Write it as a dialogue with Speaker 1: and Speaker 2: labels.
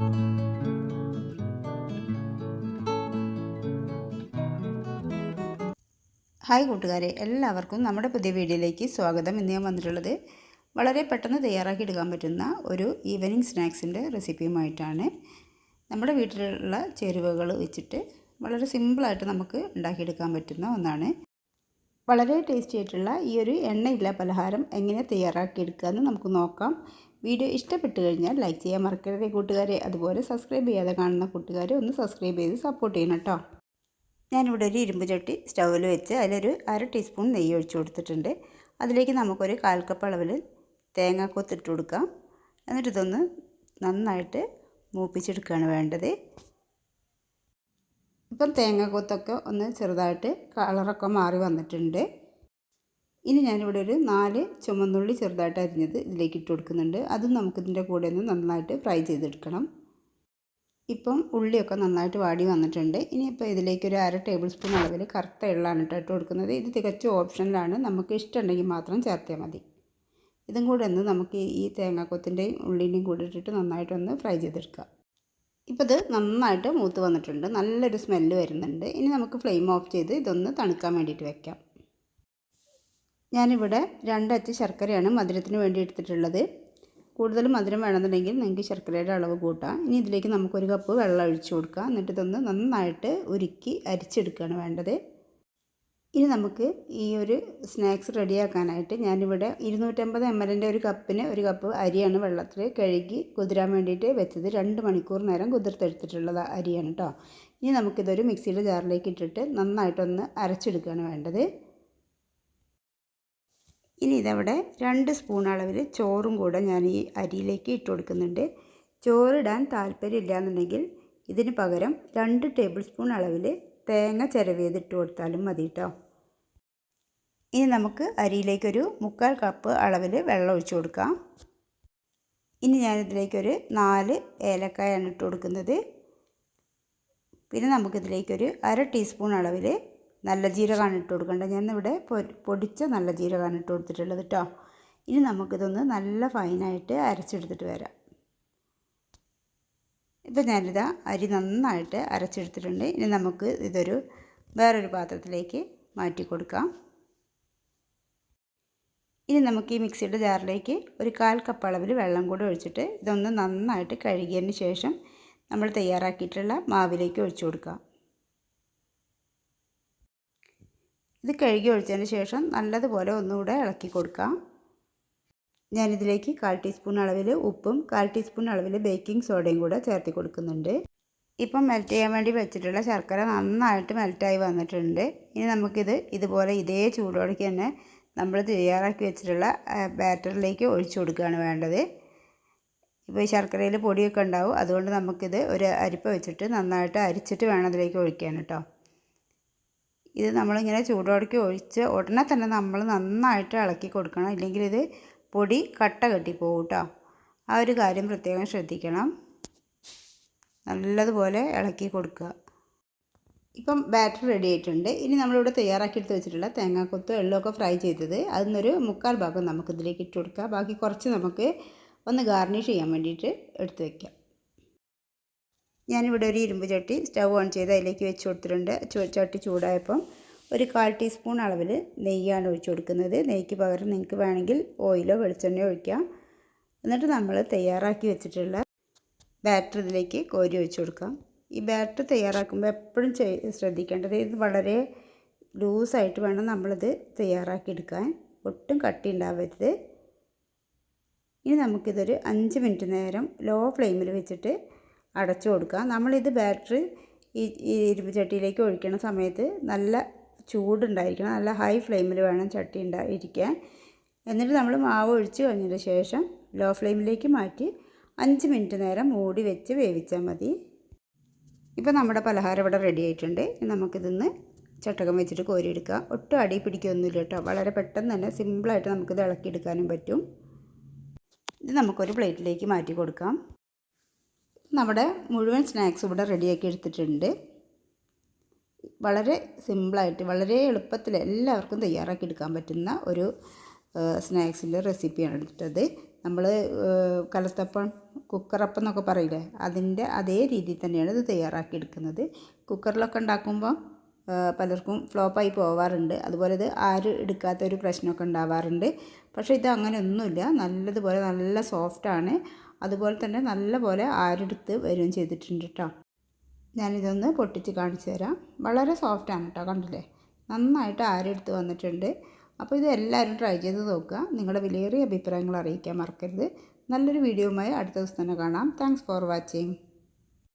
Speaker 1: Hi കൂട്ടുകാരെ എല്ലാവർക്കും നമ്മുടെ പുതിയ വീഡിയോയിലേക്ക് സ്വാഗതം. ഇന്ന് ഞാൻ വന്നിട്ടുള്ളത് വളരെ പെട്ടെന്ന് തയ്യാറാക്കി എടുക്കാൻ പറ്റുന്ന ഒരു ഈവനിങ് സ്നാക്സിന്റെ റെസിപ്പിയുമായിട്ടാണ്. നമ്മുടെ വീട്ടിലുള്ള ചേരുവകൾ വെച്ചിട്ട് വളരെ സിമ്പിളായിട്ട് നമുക്ക് ഉണ്ടാക്കിയെടുക്കാൻ പറ്റുന്ന ഒന്നാണ്. വളരെ ടേസ്റ്റി ആയിട്ടുള്ള ഈ ഒരു എണ്ണയില്ല പലഹാരം എങ്ങനെ തയ്യാറാക്കിയെടുക്കുക എന്ന് നമുക്ക് നോക്കാം. വീഡിയോ ഇഷ്ടപ്പെട്ടു കഴിഞ്ഞാൽ ലൈക്ക് ചെയ്യാൻ മറക്കരുത് കൂട്ടുകാരെ. അതുപോലെ സബ്സ്ക്രൈബ് ചെയ്യാതെ കാണുന്ന കൂട്ടുകാരെ ഒന്ന് സബ്സ്ക്രൈബ് ചെയ്ത് സപ്പോർട്ട് ചെയ്യണം കേട്ടോ. ഞാനിവിടെ ഒരു ഇരുമ്പ് ചട്ടി സ്റ്റൗവിൽ വെച്ച് അതിലൊരു അര ടീസ്പൂൺ നെയ്യ് ഒഴിച്ചു കൊടുത്തിട്ടുണ്ട്. അതിലേക്ക് നമുക്കൊരു കാൽ കപ്പ് അളവിൽ തേങ്ങാക്കൊത്തിട്ട് കൊടുക്കാം. എന്നിട്ട് ഇതൊന്ന് നന്നായിട്ട് മൂപ്പിച്ചെടുക്കുകയാണ് വേണ്ടത്. ഇപ്പം തേങ്ങാക്കൊത്തൊക്കെ ഒന്ന് ചെറുതായിട്ട് കളറൊക്കെ മാറി വന്നിട്ടുണ്ട്. ഇനി ഞാനിവിടെ ഒരു നാല് ചുമന്നുള്ളി ചെറുതായിട്ട് അരിഞ്ഞത് ഇതിലേക്ക് ഇട്ട് കൊടുക്കുന്നുണ്ട്. അതും നമുക്കിതിന്റെ കൂടെ ഒന്ന് നന്നായിട്ട് ഫ്രൈ ചെയ്തെടുക്കണം. ഇപ്പം ഉള്ളിയൊക്കെ നന്നായിട്ട് വാടി വന്നിട്ടുണ്ട്. ഇനിയിപ്പോൾ ഇതിലേക്ക് ഒരു അര ടേബിൾ സ്പൂൺ അളവിൽ കറുത്ത എള്ളാണ് ഇട്ട് കൊടുക്കുന്നത്. ഇത് തികച്ചും ഓപ്ഷനിലാണ്. നമുക്ക് ഇഷ്ടമുണ്ടെങ്കിൽ മാത്രം ചേർത്താൽ മതി. ഇതും കൂടെ ഒന്ന് നമുക്ക് ഈ തേങ്ങാക്കൊത്തിന്റെയും ഉള്ളിന്റെയും കൂടെ ഇട്ടിട്ട് നന്നായിട്ടൊന്ന് ഫ്രൈ ചെയ്തെടുക്കാം. ഇപ്പോൾ ഇത് നന്നായിട്ട് മൂത്ത് വന്നിട്ടുണ്ട്. നല്ലൊരു സ്മെല്ല് വരുന്നുണ്ട്. ഇനി നമുക്ക് ഫ്ലെയിം ഓഫ് ചെയ്ത് ഇതൊന്ന് തണുക്കാൻ വേണ്ടിയിട്ട് വെക്കാം. ഞാനിവിടെ രണ്ടച്ച് ശർക്കരയാണ് മധുരത്തിന് വേണ്ടി എടുത്തിട്ടുള്ളത്. കൂടുതൽ മധുരം വേണമെന്നുണ്ടെങ്കിൽ നിങ്ങൾക്ക് ശർക്കരയുടെ അളവ് കൂട്ടാം. ഇനി ഇതിലേക്ക് നമുക്കൊരു കപ്പ് വെള്ളം ഒഴിച്ചു കൊടുക്കാം. എന്നിട്ട് ഇതൊന്ന് നന്നായിട്ട് ഉരുക്കി അരിച്ചെടുക്കുകയാണ് വേണ്ടത്. ഇനി നമുക്ക് ഈ ഒരു സ്നാക്സ് റെഡിയാക്കാനായിട്ട് ഞാനിവിടെ ഇരുന്നൂറ്റമ്പത് എം എല്ലിന്റെ ഒരു കപ്പിന് ഒരു കപ്പ് അരിയാണ് വെള്ളത്തിൽ കഴുകി കുതിരാൻ വേണ്ടിയിട്ട് വെച്ചത്. രണ്ട് മണിക്കൂർ നേരം കുതിർത്തെടുത്തിട്ടുള്ളത് അരിയാണ് കേട്ടോ. ഇനി നമുക്കിതൊരു മിക്സിയുടെ ജാറിലേക്ക് ഇട്ടിട്ട് നന്നായിട്ടൊന്ന് അരച്ചെടുക്കുകയാണ് വേണ്ടത്. ഇനി ഇതവിടെ രണ്ട് സ്പൂൺ അളവിൽ ചോറും കൂടെ ഞാൻ ഈ അരിയിലേക്ക് ഇട്ട് കൊടുക്കുന്നുണ്ട്. ചോറിടാൻ താല്പര്യമില്ല എന്നുണ്ടെങ്കിൽ ഇതിന് പകരം രണ്ട് ടേബിൾ സ്പൂൺ അളവിൽ തേങ്ങ ചിരവിയതിട്ട് കൊടുത്താലും മതി കേട്ടോ ഇനി നമുക്ക് അരിയിലേക്കൊരു മുക്കാൽ കപ്പ് അളവിൽ വെള്ളം ഒഴിച്ചു കൊടുക്കാം. ഇനി ഞാനിതിലേക്കൊരു നാല് ഏലക്കായാണ് ഇട്ട് കൊടുക്കുന്നത്. പിന്നെ നമുക്കിതിലേക്കൊരു അര ടീസ്പൂൺ അളവിൽ നല്ല ജീരകമാണ് ഇട്ട് കൊടുക്കേണ്ടത്. ഞാനിവിടെ പൊടിച്ച നല്ല ജീരകമാണ് ഇട്ട് കൊടുത്തിട്ടുള്ളത് കേട്ടോ ഇനി നമുക്കിതൊന്ന് നല്ല ഫൈനായിട്ട് അരച്ചെടുത്തിട്ട് വരാം. ഇപ്പം ഞാനിതാ അരി നന്നായിട്ട് അരച്ചെടുത്തിട്ടുണ്ട്. ഇനി നമുക്ക് ഇതൊരു വേറൊരു പാത്രത്തിലേക്ക് മാറ്റി കൊടുക്കാം. ഇനി നമുക്ക് ഈ മിക്സിയുടെ ജാറിലേക്ക് ഒരു കാൽ കപ്പ് അളവിൽ വെള്ളം കൂടി ഒഴിച്ചിട്ട് ഇതൊന്ന് നന്നായിട്ട് കഴുകിയതിന് ശേഷം നമ്മൾ തയ്യാറാക്കിയിട്ടുള്ള മാവിലേക്ക് ഒഴിച്ചു കൊടുക്കാം. ഇത് കഴുകി ഒഴിച്ചതിന് ശേഷം നല്ലതുപോലെ ഒന്നുകൂടെ ഇളക്കി കൊടുക്കാം. ഞാനിതിലേക്ക് കാൽ ടീസ്പൂൺ അളവിൽ ഉപ്പും കാൽ ടീസ്പൂൺ അളവിൽ ബേക്കിംഗ് സോഡയും കൂടെ ചേർത്തി കൊടുക്കുന്നുണ്ട്. ഇപ്പം മെൽറ്റ് ചെയ്യാൻ വേണ്ടി വെച്ചിട്ടുള്ള ശർക്കര നന്നായിട്ട് മെൽറ്റായി വന്നിട്ടുണ്ട്. ഇനി നമുക്കിത് ഇതുപോലെ ഇതേ ചൂടോടേക്ക് തന്നെ നമ്മൾ തയ്യാറാക്കി വെച്ചിട്ടുള്ള ബാറ്ററിലേക്ക് ഒഴിച്ചു കൊടുക്കുകയാണ് വേണ്ടത്. ഇപ്പോൾ ഈ ശർക്കരയിൽ പൊടിയൊക്കെ ഉണ്ടാവും. അതുകൊണ്ട് നമുക്കിത് ഒരു അരിപ്പ വെച്ചിട്ട് നന്നായിട്ട് അരിച്ചിട്ട് വേണം അതിലേക്ക് ഒഴിക്കാൻ കേട്ടോ. ഇത് നമ്മളിങ്ങനെ ചൂടോടക്കി ഒഴിച്ച് ഉടനെ തന്നെ നമ്മൾ നന്നായിട്ട് ഇളക്കി കൊടുക്കണം. ഇല്ലെങ്കിൽ ഇത് പൊടി കട്ട കെട്ടിപ്പോകും കേട്ടോ. ആ ഒരു കാര്യം പ്രത്യേകം ശ്രദ്ധിക്കണം. നല്ലതുപോലെ ഇളക്കി കൊടുക്കുക. ഇപ്പം ബാറ്റർ റെഡി ആയിട്ടുണ്ട്. ഇനി നമ്മളിവിടെ തയ്യാറാക്കി എടുത്ത് വെച്ചിട്ടുള്ള തേങ്ങാക്കൊത്തും എള്ളൊക്കെ ഫ്രൈ ചെയ്തത് അതിനൊരു മുക്കാൽ ഭാഗം നമുക്ക് ഇതിലേക്ക് ഇട്ട് കൊടുക്കുക ബാക്കി കുറച്ച് നമുക്ക് ഒന്ന് ഗാർണിഷ് ചെയ്യാൻ വേണ്ടിയിട്ട് എടുത്ത് വയ്ക്കാം ഞാനിവിടെ ഒരു ഇരുമ്പ് ചട്ടി സ്റ്റവ് ഓൺ ചെയ്ത് അതിലേക്ക് വെച്ച് കൊടുത്തിട്ടുണ്ട്. ചട്ടി ചൂടായപ്പം ഒരു കാൽ ടീസ്പൂൺ അളവിൽ നെയ്യാണ് ഒഴിച്ചു കൊടുക്കുന്നത്. നെയ്ക്ക് പകരം നിങ്ങൾക്ക് വേണമെങ്കിൽ ഓയിലോ വെളിച്ചെണ്ണയോ ഒഴിക്കാം. എന്നിട്ട് നമ്മൾ തയ്യാറാക്കി വെച്ചിട്ടുള്ള ബാറ്റർ ഇതിലേക്ക് കോരി ഒഴിച്ചു കൊടുക്കാം. ഈ ബാറ്റർ തയ്യാറാക്കുമ്പോൾ എപ്പോഴും ശ്രദ്ധിക്കേണ്ടത് ഇത് വളരെ ലൂസായിട്ട് വേണം നമ്മളിത് തയ്യാറാക്കിയെടുക്കാൻ ഒട്ടും കട്ടി ഉണ്ടാവരുത്. ഇനി നമുക്കിതൊരു അഞ്ച് മിനിറ്റ് നേരം ലോ ഫ്ലെയിമിൽ വെച്ചിട്ട് അടച്ചു കൊടുക്കുക. നമ്മളിത് ബാറ്ററി ഈ ഇരുമ്പ് ചട്ടിയിലേക്ക് ഒഴിക്കുന്ന സമയത്ത് നല്ല ചൂടുണ്ടായിരിക്കണം. നല്ല ഹൈ ഫ്ലെയിമിൽ വേണം ചട്ടി ഉണ്ടായിരിക്കാൻ എന്നിട്ട് നമ്മൾ മാവ് ഒഴിച്ച് കഴിഞ്ഞതിന് ശേഷം ലോ ഫ്ലെയിമിലേക്ക് മാറ്റി അഞ്ച് മിനിറ്റ് നേരം മൂടി വെച്ച് വേവിച്ചാൽ മതി. ഇപ്പോൾ നമ്മുടെ പലഹാരം ഇവിടെ റെഡി ആയിട്ടുണ്ട്. നമുക്കിതൊന്ന് ചട്ടകം വെച്ചിട്ട് കോരിയെടുക്കുക ഒട്ടും അടി പിടിക്കുകയൊന്നുമില്ല കേട്ടോ. വളരെ പെട്ടെന്ന് തന്നെ സിമ്പിളായിട്ട് നമുക്കിത് ഇളക്കിയെടുക്കാനും പറ്റും. ഇത് നമുക്കൊരു പ്ലേറ്റിലേക്ക് മാറ്റി കൊടുക്കാം. നമ്മുടെ മുഴുവൻ സ്നാക്സ് ഇവിടെ റെഡിയാക്കി എടുത്തിട്ടുണ്ട്. വളരെ സിമ്പിളായിട്ട് വളരെ എളുപ്പത്തിൽ എല്ലാവർക്കും തയ്യാറാക്കി എടുക്കാൻ പറ്റുന്ന ഒരു സ്നാക്സിന്റെ റെസിപ്പിയാണ് എടുത്തത്. നമ്മൾ കലത്തപ്പം കുക്കറപ്പം എന്നൊക്കെ പറയില്ലേ അതിന്റെ അതേ രീതിയിൽ തന്നെയാണ് ഇത് തയ്യാറാക്കി എടുക്കുന്നത്. കുക്കറിലൊക്കെ ഉണ്ടാക്കുമ്പോൾ പലർക്കും ഫ്ലോപ്പായി പോവാറുണ്ട്. അതുപോലെ ഇത് ആരും എടുക്കാത്ത ഒരു പ്രശ്നമൊക്കെ ഉണ്ടാവാറുണ്ട്. പക്ഷേ ഇത് അങ്ങനെയൊന്നുമില്ല. നല്ലതുപോലെ നല്ല സോഫ്റ്റാണ്. അതുപോലെ തന്നെ നല്ലപോലെ ആരെടുത്ത് വരികയും ചെയ്തിട്ടുണ്ട് കേട്ടോ ഞാനിതൊന്ന് പൊട്ടിച്ച് കാണിച്ചു തരാം. വളരെ സോഫ്റ്റാണ് കേട്ടോ കണ്ടില്ലേ? നന്നായിട്ട് ആരെടുത്ത് വന്നിട്ടുണ്ട്. അപ്പോൾ ഇത് എല്ലാവരും ട്രൈ ചെയ്ത് നോക്കുക. നിങ്ങളുടെ വിലയേറിയ അഭിപ്രായങ്ങൾ അറിയിക്കാൻ മറക്കരുത്. നല്ലൊരു വീഡിയോയുമായി അടുത്ത ദിവസം തന്നെ കാണാം. Thanks for watching